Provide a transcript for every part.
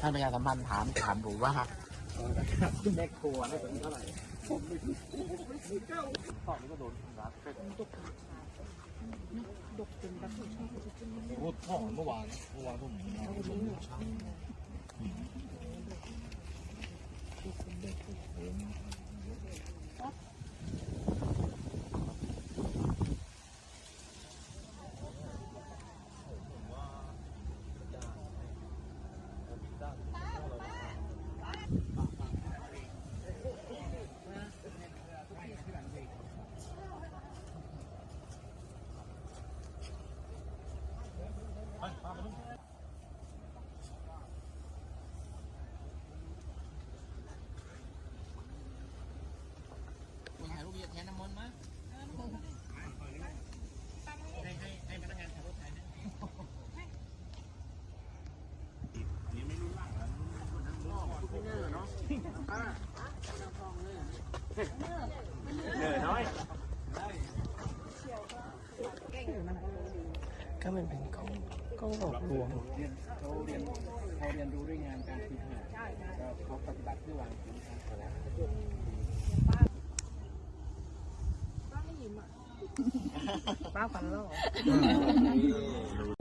ท่านประชาสัมพันธ์ถามถามผมว่าแม่ครัวได้เป็นเท่าไหร่ตอนนี้ก็โดนรัดเป็นโอ้ท่อเมื่อวานเมื่อวานผมมาชมช้างมึงถ่ายรูปแทนน้ำมนต์มั้ยให้ให้ให้พนักงานขับรถถ่ายนะนี่ไม่รู้ล่างแล้วรุ่นนั้นรุ่นเนอร์เนาะ เนอร์น้อยก็มันเป็นกล้องกล้องหลอกลวงเรียนเขาเรียนเขาเรียนรู้ด้วยงานการฝึกหัดก็เขาปฏิบัติเพื่อวางแผนการไปแล้วป้าฟันโลก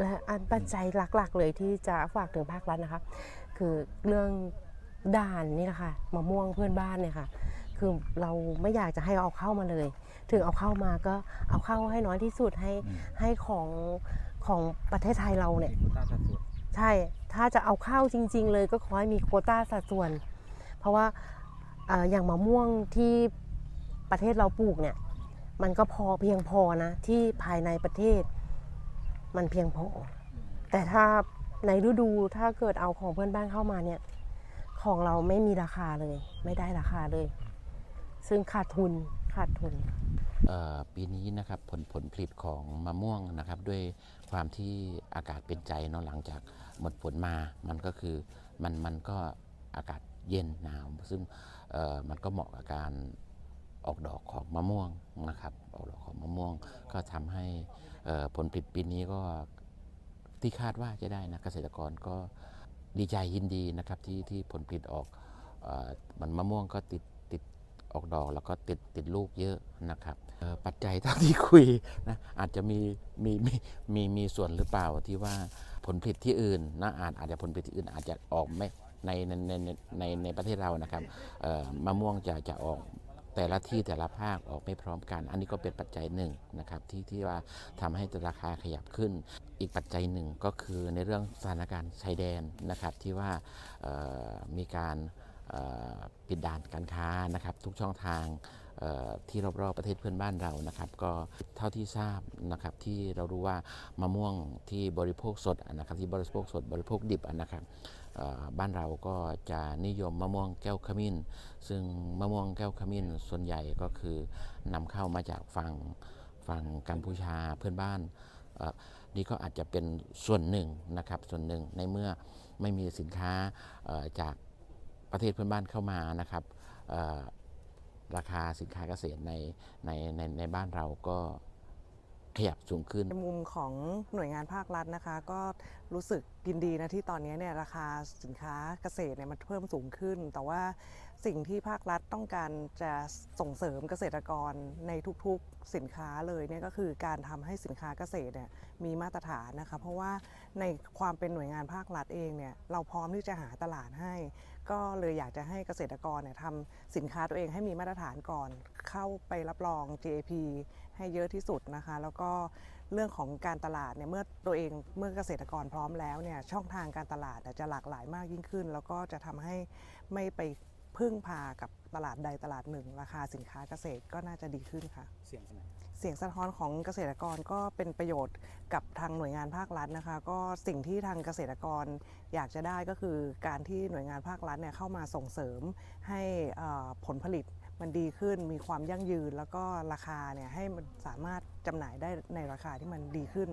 และอันปัจจัยหลักๆ เลยที่จะฝากถึงภาครัฐนะคะ คือเรื่องด่านนี่แหละค่ะมะม่วงเพื่อนบ้านเนี่ยค่ะ คือเราไม่อยากจะให้เอาเข้ามาเลย ถึงเอาเข้ามาก็เอาเข้าให้น้อยที่สุดให้ให้ของของประเทศไทยเราเนี่ยตาสัดส่วนใช่ถ้าจะเอาเข้าจริง ๆ เลยก็ขอให้มีโควต้าสัดส่วน เพราะว่าเอ่ออย่างมะม่วงที่ประเทศเราปลูกเนี่ยมันก็พอเพียงพอนะ ที่ภายในประเทศ มันเพียงพอ แต่ถ้าในฤดูถ้าเกิดเอาของเพื่อนบ้านเข้ามาเนี่ย ของเราไม่มีราคาเลย ไม่ได้ราคาเลย ซึ่งขาดทุนขาดทุน ปีนี้นะครับผลผลผลิตของมะม่วงนะครับ ด้วยความที่อากาศเป็นใจเนาะหลังจากหมดฝนมามันก็คือมันมันก็อากาศเย็นหนาว ซึ่งมันก็เหมาะกับการออกดอกของมะม่วงนะครับ ออกดอกของมะม่วงก็ทำให้ผลผลิตปีนี้ก็ที่คาดว่าจะได้นะเกษตรกรก็ดีใจยินดีนะครับที่ที่ผลผลิตออกเอ่อมันมะม่วงก็ติด ออกดอกแล้วก็ติดติดลูกเยอะนะครับปัจจัยเท่าที่คุยนะอาจจะมีมีมีมีมีส่วนหรือเปล่าที่ว่าผลผลิตที่อื่นนะอาจอาจจะผลผลิตที่อื่นอาจจะออกไม่ในในในในในประเทศเรานะครับมะม่วงจะจะออกแต่ละที่แต่ละภาคออกไม่พร้อมกัน อันนี้ก็เป็นปัจจัยหนึ่งนะครับที่ที่ว่าทำให้ราคาขยับขึ้น อีกปัจจัยหนึ่งก็คือในเรื่องสถานการณ์ชายแดนนะครับที่ว่ามีการ ปิดด่านการค้านะครับทุกช่องทางที่รอบๆประเทศเพื่อนบ้านเรานะครับก็เท่าที่ทราบนะครับที่เรารู้ว่ามะม่วงที่บริโภคสดนะครับที่บริโภคสดบริโภคดิบนะครับบ้านเราก็จะนิยมมะม่วงแก้วขมิ้น ซึ่งมะม่วงแก้วขมิ้นส่วนใหญ่ก็คือนำเข้ามาจากฝั่งฝั่งกัมพูชาเพื่อนบ้านนี่ก็อาจจะเป็นส่วนหนึ่งนะครับส่วนหนึ่งในเมื่อไม่มีสินค้าจาก ประเทศเพื่อนบ้านเข้ามานะครับราคาสินค้าเกษตรในในในในบ้านเราก็ขยับสูงขึ้นในมุมของหน่วยงานภาครัฐนะคะ ก็รู้สึกยินดีนะที่ตอนนี้เนี่ยราคาสินค้าเกษตรเนี่ยมันเพิ่มสูงขึ้น แต่ว่าสิ่งที่ภาครัฐต้องการจะส่งเสริมเกษตรกรในทุกๆสินค้าเลยเนี่ยก็คือการทำให้สินค้าเกษตรเนี่ยมีมาตรฐานนะคะเพราะว่าในความเป็นหน่วยงานภาครัฐเองเนี่ยเราพร้อมที่จะหาตลาดให้ ก็เลยอยากจะให้เกษตรกรเนี่ยทำสินค้าตัวเองให้มีมาตรฐานก่อน เข้าไปรับรอง GAP ให้เยอะที่สุดนะคะ แล้วก็ เรื่องของการตลาดเนี่ยเมื่อตัวเองเมื่อเกษตรกรพร้อมแล้วเนี่ยช่องทางการตลาดเนี่ยจะหลากหลายมากยิ่งขึ้น แล้วก็จะทำให้ไม่ไปพึ่งพากับตลาดใดตลาดหนึ่ง ราคาสินค้าเกษตรก็น่าจะดีขึ้นค่ะ เสียงสนเสียงสะท้อนของเกษตรกรก็เป็นประโยชน์กับทางหน่วยงานภาครัฐนะคะ ก็สิ่งที่ทางเกษตรกรอยากจะได้ก็คือการที่หน่วยงานภาครัฐเนี่ยเข้ามาส่งเสริมให้เอ่อผลผลิตมันดีขึ้นมีความยั่งยืน แล้วก็ราคาเนี่ยให้มันสามารถ จำหน่ายได้ในราคาที่มันดีขึ้น